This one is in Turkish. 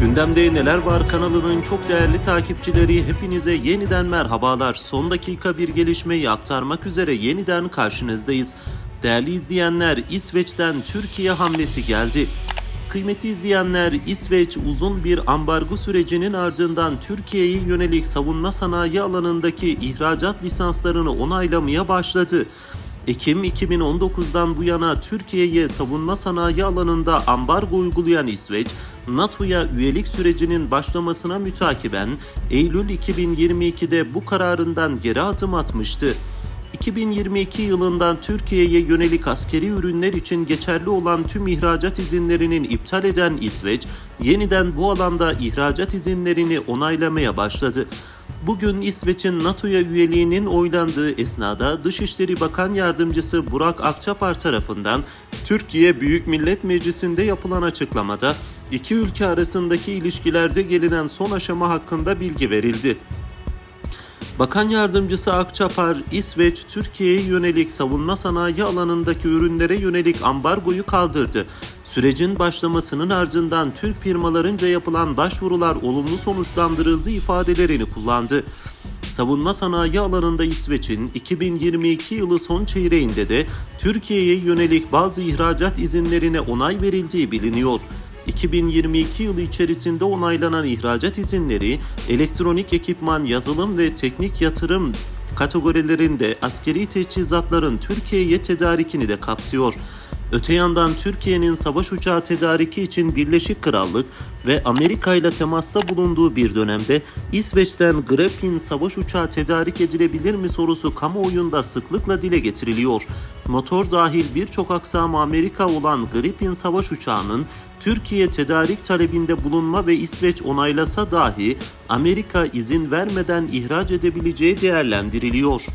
Gündemde Neler Var kanalının çok değerli takipçileri hepinize yeniden merhabalar. Son dakika bir gelişmeyi aktarmak üzere yeniden karşınızdayız. Değerli izleyenler İsveç'ten Türkiye hamlesi geldi. Kıymetli izleyenler İsveç uzun bir ambargo sürecinin ardından Türkiye'ye yönelik savunma sanayi alanındaki ihracat lisanslarını onaylamaya başladı. Ekim 2019'dan bu yana Türkiye'ye savunma sanayi alanında ambargo uygulayan İsveç, NATO'ya üyelik sürecinin başlamasına mütakiben Eylül 2022'de bu kararından geri adım atmıştı. 2022 yılından Türkiye'ye yönelik askeri ürünler için geçerli olan tüm ihracat izinlerinin iptal eden İsveç, yeniden bu alanda ihracat izinlerini onaylamaya başladı. Bugün İsveç'in NATO'ya üyeliğinin oylandığı esnada Dışişleri Bakan Yardımcısı Burak Akçapar tarafından Türkiye Büyük Millet Meclisi'nde yapılan açıklamada iki ülke arasındaki ilişkilerde gelinen son aşama hakkında bilgi verildi. Bakan Yardımcısı Akçapar, İsveç, Türkiye'ye yönelik savunma sanayi alanındaki ürünlere yönelik ambargoyu kaldırdı. Sürecin başlamasının ardından Türk firmalarınca yapılan başvurular olumlu sonuçlandırıldı ifadelerini kullandı. Savunma sanayi alanında İsveç'in 2022 yılı son çeyreğinde de Türkiye'ye yönelik bazı ihracat izinlerine onay verildiği biliniyor. 2022 yılı içerisinde onaylanan ihracat izinleri elektronik ekipman, yazılım ve teknik yatırım kategorilerinde askeri teçhizatların Türkiye'ye tedarikini de kapsıyor. Öte yandan Türkiye'nin savaş uçağı tedariki için Birleşik Krallık ve Amerika ile temasta bulunduğu bir dönemde İsveç'ten Gripen savaş uçağı tedarik edilebilir mi sorusu kamuoyunda sıklıkla dile getiriliyor. Motor dahil birçok aksamı Amerika olan Gripen savaş uçağının Türkiye tedarik talebinde bulunma ve İsveç onaylasa dahi Amerika izin vermeden ihraç edebileceği değerlendiriliyor.